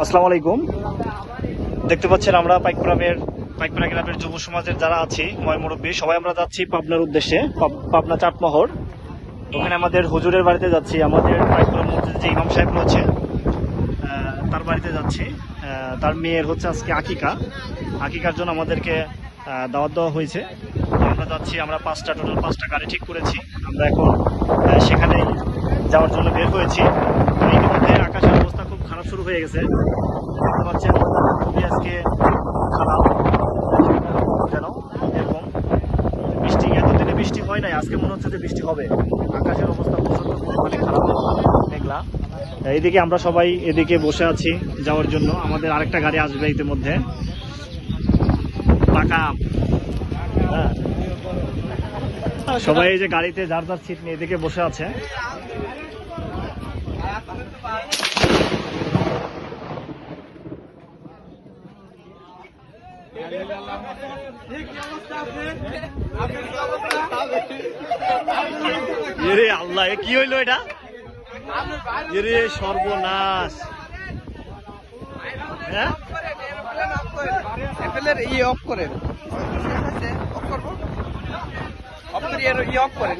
আসসালামু আলাইকুম। দেখতে পাচ্ছেন আমরা পাইকপুরামের পাইকপুরা গ্রামের যুব সমাজের যারা আছি ময় মুরব্বী, সবাই আমরা যাচ্ছি পাবনার উদ্দেশ্যে, পাব- পাবনা চাটমহর। ওখানে আমাদের হুজুরের বাড়িতে যাচ্ছি, আমাদের পাইকপুরা মসজিদে যে ইমাম সাহেব রয়েছে তার বাড়িতে যাচ্ছি। তার মেয়ের হচ্ছে আজকে আকিকা। আকিকার জন্য আমাদেরকে দাওয়াত দেওয়া হয়েছে। আমরা যাচ্ছি, আমরা পাঁচটা টোটাল পাঁচটা গাড়ি ঠিক করেছি। আমরা এখন সেখানে যাওয়ার জন্য বের হয়েছি। খারাপ শুরু হয়ে গেছে। দেখতে পাচ্ছেন, খুবই আজকে খারাপ যেন এরকম বৃষ্টি এতদিনে বৃষ্টি হয় নাই, আজকে মনে হচ্ছে যে বৃষ্টি হবে। আকাশের অবস্থা প্রচণ্ড পরিমাণে খারাপ, মেঘলা। এইদিকে আমরা সবাই এদিকে বসে আছি যাওয়ার জন্য। আমাদের আরেকটা গাড়ি আসবে ইতিমধ্যে। পাকা হ্যাঁ। সবাই এই যে গাড়িতে যার যার সিট নিয়ে এদিকে বসে আছে। এরে আল্লাহ কি হইল এটা? এরে সর্বনাশ। হ্যাঁ? ই অফ করেন অফ অফ করেন